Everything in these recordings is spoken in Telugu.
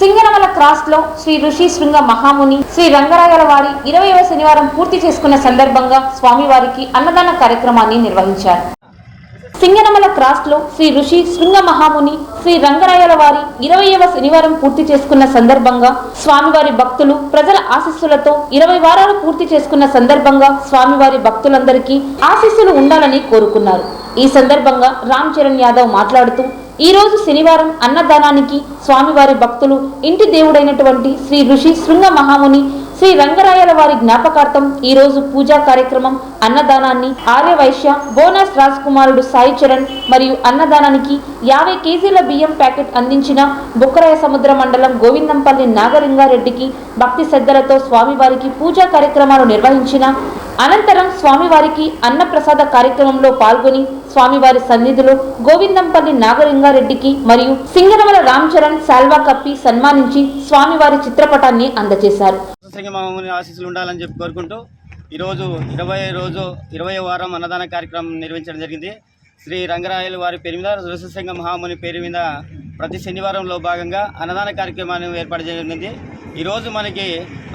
సింగనమల క్రాస్లో శ్రీ ఋషి శృంగ మహాముని శ్రీ రంగరాయల వారి ఇరవైవ శనివారం పూర్తి చేసుకున్న సందర్భంగా స్వామివారికి అన్నదాన కార్యక్రమాన్ని నిర్వహించారు. సింగనమల క్రాస్లో శ్రీ ఋషి శృంగ మహాముని శ్రీ రంగరాయల వారి ఇరవైవ శనివారం పూర్తి చేసుకున్న సందర్భంగా స్వామివారి భక్తులు ప్రజల ఆశీస్సులతో ఇరవై వారాలు పూర్తి చేసుకున్న సందర్భంగా స్వామివారి భక్తులందరికీ ఆశీస్సులు ఉండాలని కోరుకున్నారు. ఈ సందర్భంగా రామ్ చరణ్ యాదవ్ మాట్లాడుతూ ఈ రోజు శనివారం అన్నదానానికి స్వామివారి భక్తులు ఇంటి దేవుడైనటువంటి శ్రీ ఋషి శృంగ మహాముని శ్రీ రంగరాయల వారి జ్ఞాపకార్థం ఈ రోజు పూజా కార్యక్రమం అన్నదానాన్ని ఆర్య వైశ్య బోనస్ రాజ్ కుమారుడు సాయి చరణ్ మరియు అన్నదానానికి యాభై కేజీల బియ్యం ప్యాకెట్ అందించిన బుక్కరాయ సముద్ర మండలం గోవిందంపల్లి నాగలింగారెడ్డికి భక్తి శ్రద్ధలతో స్వామివారికి పూజా కార్యక్రమాలు నిర్వహించిన అనంతరం స్వామివారికి అన్నప్రసాద కార్యక్రమంలో పాల్గొని స్వామివారి సన్నిధిలో గోవిందంపల్లి నాగలింగారెడ్డికి మరియు సింగనమల రామ్ చరణ్ శాల్వా కప్పి సన్మానించి స్వామివారి చిత్రపటాన్ని అందజేశారు. సింగమామని ఆశీస్సులు ఉండాలని చెప్పి కోరుకుంటూ ఈరోజు ఇరవై రోజు ఇరవై వారం అన్నదాన కార్యక్రమం నిర్వహించడం జరిగింది. శ్రీ రంగరాయలు వారి పేరు మీద ఋషిసింగ మహాముని పేరు మీద ప్రతి శనివారంలో భాగంగా అన్నదాన కార్యక్రమాన్ని ఏర్పాటు జరిగింది. ఈరోజు మనకి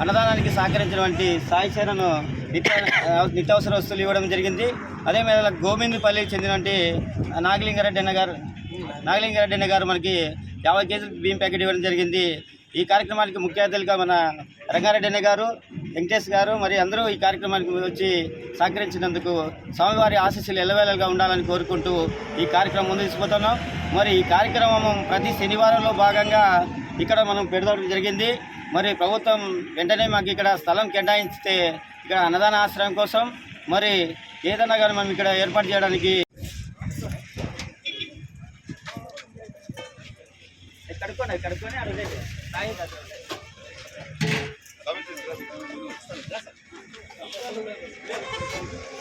అన్నదానానికి సహకరించినటువంటి సాయి చరణ్ నిత్యావసర వస్తువులు ఇవ్వడం జరిగింది. అదే మీద గోవిందపల్లికి చెందినటువంటి నాగలింగారెడ్డి అన్న గారు నాగలింగారెడ్డి అన్న గారు మనకి యాభై కేజీల బియ్యం ప్యాకెట్ ఇవ్వడం జరిగింది. ఈ కార్యక్రమానికి ముఖ్య అతిథులుగా మన రంగారెడ్డి అన్న గారు వెంకటేష్ గారు మరి అందరూ ఈ కార్యక్రమానికి వచ్చి సహకరించినందుకు స్వామివారి ఆశీస్సులు ఎల్లవేళగా ఉండాలని కోరుకుంటూ ఈ కార్యక్రమం ముందు తీసుకుపోతున్నాం. మరి ఈ కార్యక్రమం ప్రతి శనివారంలో భాగంగా ఇక్కడ మనం పెడదవడం జరిగింది. మరి ప్రభుత్వం వెంటనే మాకు ఇక్కడ స్థలం కేటాయించితే ఇక్కడ అన్నదాన ఆశ్రయం కోసం మరి ఏదన్నా కానీ మనం ఇక్కడ ఏర్పాటు చేయడానికి కడుక్కోండి కడుక్కొని అడగండి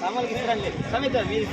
సామాన్లు మీరు